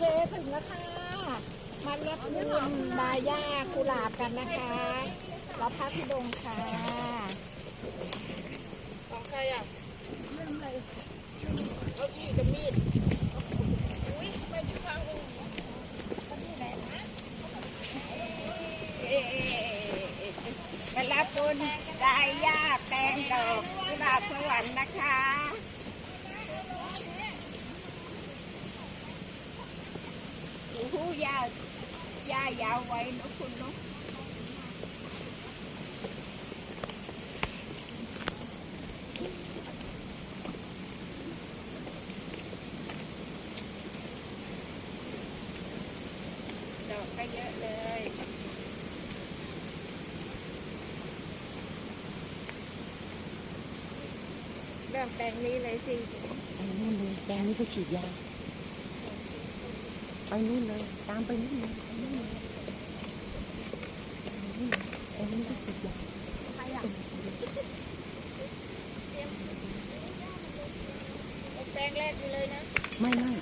คถึงแล้วค่ะ มาเลือกคุณดาย่ากุหลาบกันนะคะรับพักที่ดงค่ะของใครอะเรื่องอะไรเอาอีกับมีดอุ้ยไม่ถึงทางลงมารับคุณดายย่าแตงดอกกุหลาบสวรรค์นะคะโอ้โห ยาย่ายาวไว้นะคุณเนาะดอกก็เยอะเลยเริ่มแปลงนี้เลยสิไปลงนี่เขาฉีดยา นู่นเลย ตามไปนู่นเลยไปนู่นเลยแดงนี่เขาฉีดยาแปลงแรกเลยนะ ไม่ไม่